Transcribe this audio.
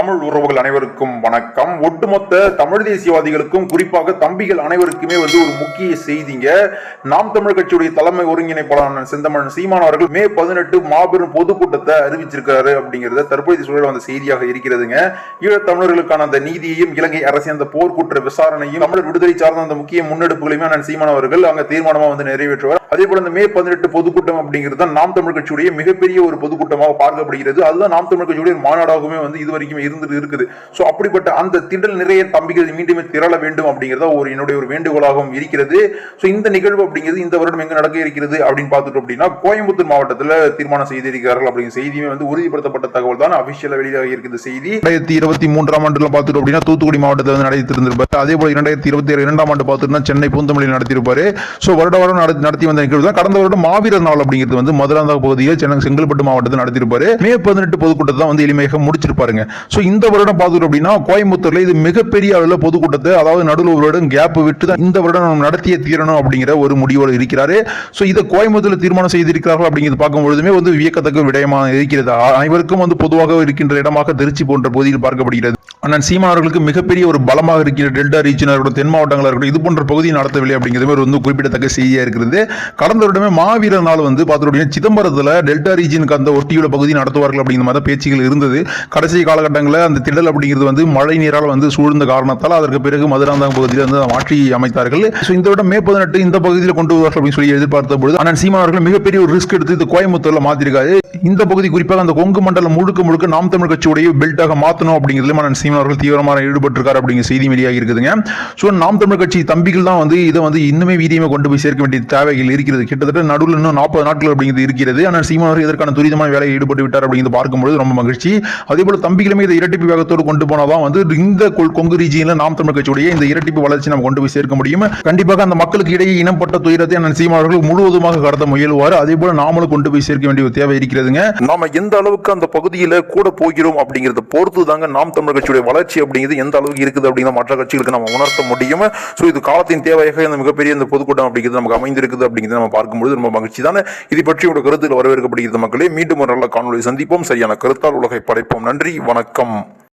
தமிழ் உறவுகள் அனைவருக்கும் வணக்கம். ஒட்டுமொத்த தமிழ் தேசியவாதிகளுக்கும் குறிப்பாக தம்பிகள் அனைவருக்குமே வந்து ஒரு முக்கிய செய்திங்க. நாம் தமிழ் கட்சியுடைய தலைமை ஒருங்கிணைப்பாளரான செந்தமன் சீமான் அவர்கள் மே பதினெட்டு மாபெரும் பொதுக்கூட்டத்தை அறிவிச்சிருக்காரு அப்படிங்கிறத தற்போதைய சூழல் வந்த செய்தியாக இருக்கிறதுங்க. ஈழத் தமிழர்களுக்கான அந்த நீதியையும் இலங்கை அரசின் அந்த போர்க்குற்ற விசாரணையும் தமிழர் விடுதலை சார்ந்த அந்த முக்கிய முன்னெடுப்புகளையுமே அண்ணன் சீமான் அவர்கள் அங்க தீர்மானமா வந்து நிறைவேற்றுவார். அதே போல இந்த மே பதினெட்டு பொதுக்கூட்டம் அப்படிங்கிறது தான் நாம் தமிழ் கட்சியுடைய மிகப்பெரிய ஒரு பொதுக்கூட்டமாக பார்க்கப்படுகிறது. அதுதான் நாம் தமிழ் கட்சியுடைய மாநாடாகவுமே வந்து இதுவரைக்கும் இருந்துட்டு இருக்குது. ஸோ அப்படிப்பட்ட அந்த திடல் நிறைய தம்பிகள் மீண்டும் திரள வேண்டும் அப்படிங்கிறத ஒரு என்னுடைய ஒரு வேண்டுகோளாகவும் இருக்கிறது. ஸோ இந்த நிகழ்வு அப்படிங்கிறது இந்த வருடம் எங்க நடக்க இருக்கிறது அப்படின்னு பார்த்துட்டோம் அப்படின்னா கோயம்புத்தூர் மாவட்டத்தில் தீர்மானம் செய்திருக்கிறார்கள் அப்படிங்கிற செய்தியுமே வந்து உறுதிப்படுத்தப்பட்ட தகவல் தான் அபிஷியலாக வெளியாக இருக்குது செய்தி. ரெண்டாயிரத்தி இருபத்தி மூன்றாம் ஆண்டுல பார்த்துட்டோம் அப்படின்னா தூத்துக்குடி மாவட்டத்தில் வந்து நடத்திருந்திருப்பாரு அதே போல இரண்டாயிரத்தி இருபத்தி இரண்டாம் ஆண்டு பார்த்துட்டோம்னா சென்னை பூந்தமல்லியில் நடத்தியிருப்பாரு. சோ வருட வருடம் நடத்தி நடத்தி வந்த நிகழ்வு தான். கடந்த வருடம் மாவீரர் நாள் அப்படிங்கிறது வந்து மதுராந்தக பகுதியில் சென்னை செங்கல்பட்டு மாவட்டத்தில் நடத்தியிருப்பாரு. மே பதினெட்டு பொதுக்கூட்டத்தை தான் வந்து எளிமையாக முடிச்சிருப்பாருங்க. சோ இந்த வருடம் பார்த்துட்டோம் அப்படின்னா கோயம்புத்தூர்ல இது மிகப்பெரிய அளவில் பொதுக்கூட்டத்தை அதாவது நடுவில் ஒரு வருடம் கேப் விட்டு தான் இந்த வருடம் நம்ம நடத்திய தீரணும் அப்படிங்கிற ஒரு முடிவோடு இருக்கிறாரு. ஸோ இதை கோயம்புத்தூர்ல தீர்மானம் செய்திருக்கிறார்கள் அப்படிங்கிறது பார்க்கும் பொழுதுமே வந்து வியக்கத்தக்க விடயமாக இருக்கிறது. அனைவருக்கும் வந்து பொதுவாக இருக்கின்ற இடமாக திருச்சி போன்ற பகுதியில் பார்க்கப்படுகிறது. அண்ணன் சீமான் அவர்களுக்கு மிகப்பெரிய ஒரு பலமாக இருக்கிற டெல்டா ரீஜனாக இருக்கட்டும் தென் மாவட்டங்களாக இருக்கட்டும் இது போன்ற பகுதியை நடத்தவில்லை அப்படிங்கிறது ஒரு வந்து குறிப்பிடத்தக்க செய்தியாக இருக்கிறது. கடந்த வருடமே மாவீரர் நாள் வந்து பார்த்துட்டோம் சிதம்பரத்தில் டெல்டா ரீஜனுக்கு அந்த ஒட்டியுள்ள பகுதி நடத்துவார்கள் அப்படிங்கிற மாதிரி பேச்சுகள் இருந்தது. கடைசி காலகட்டம் காலகட்டங்களில் அந்த திடல் அப்படிங்கிறது வந்து மழை நீரால் வந்து சூழ்ந்த காரணத்தால் அதற்கு பிறகு மதுராந்தகம் பகுதியில் வந்து மாற்றி அமைத்தார்கள். ஸோ இந்த விட மே பதினெட்டு இந்த பகுதியில் கொண்டு வருவார்கள் அப்படின்னு சொல்லி எதிர்பார்த்த பொழுது ஆனால் சீமான் அவர்கள் மிகப்பெரிய ஒரு ரிஸ்க் எடுத்து இது கோயம்புத்தூரில் மாற்றிருக்காரு இந்த பகுதி குறிப்பாக அந்த கொங்கு மண்டலம் முழுக்க முழுக்க நாம் தமிழ் கட்சியுடைய பெல்ட்டாக மாற்றணும் அப்படிங்கிறதுல மன்னன் சீமான் அவர்கள் தீவிரமாக ஈடுபட்டிருக்காரு அப்படிங்கிற செய்தி வெளியாகி இருக்குதுங்க. ஸோ நாம் தமிழ் கட்சி தம்பிகள் தான் வந்து இதை வந்து இன்னுமே வீரியமாக கொண்டு போய் சேர்க்க வேண்டிய தேவைகள் இருக்கிறது. கிட்டத்தட்ட நடுவில் இன்னும் நாற்பது நாட்கள் அப்படிங்கிறது இருக்கிறது. ஆனால் சீமான் அவர்கள் இதற்கான துரிதமான வேலையை ஈடுபட்டு விட்டார் அப்படிங்கிறது பார்க்கும்போது ரொம்ப மகிழ்ச்சி. அதே போல தம்பிகளுமே இதை இரட்டிப்பு வேகத்தோடு கொண்டு போனாதான் வந்து இந்த கொங்கு ரீஜியன்ல நாம் தமிழ் கட்சியுடைய இந்த இரட்டிப்பு வளர்ச்சி நம்ம கொண்டு போய் சேர்க்க முடியும். கண்டிப்பாக அந்த மக்களுக்கு இடையே இனப்பட்ட துயரத்தை அண்ணன் சீமான் முழுவதுமாக கடத்த முயல்வார். அதே போல நாமளும் கொண்டு போய் சேர்க்க வேண்டிய தேவை இருக்கிறதுங்க. நாம எந்த அளவுக்கு அந்த பகுதியில கூட போகிறோம் அப்படிங்கறத பொறுத்து தாங்க நாம் தமிழ் கட்சியுடைய வளர்ச்சி அப்படிங்கிறது எந்த அளவுக்கு இருக்குது அப்படிங்கிற மற்ற கட்சிகளுக்கு நம்ம உணர்த்த முடியும். ஸோ இது காலத்தின் தேவையாக இந்த மிகப்பெரிய இந்த பொதுக்கூட்டம் அப்படிங்கிறது நமக்கு அமைந்திருக்குது அப்படிங்கிறது நம்ம பார்க்கும்போது ரொம்ப மகிழ்ச்சி தானே. இது பற்றி உங்களோட கருத்துக்கள் வரவேற்கப்படுகிறது மக்களே. மீண்டும் ஒரு நல்ல காணொலி சந்திப்போம். சரியான கருத்தால் உலகை படைப்போம். நன்றி. வணக்கம். வணக்கம்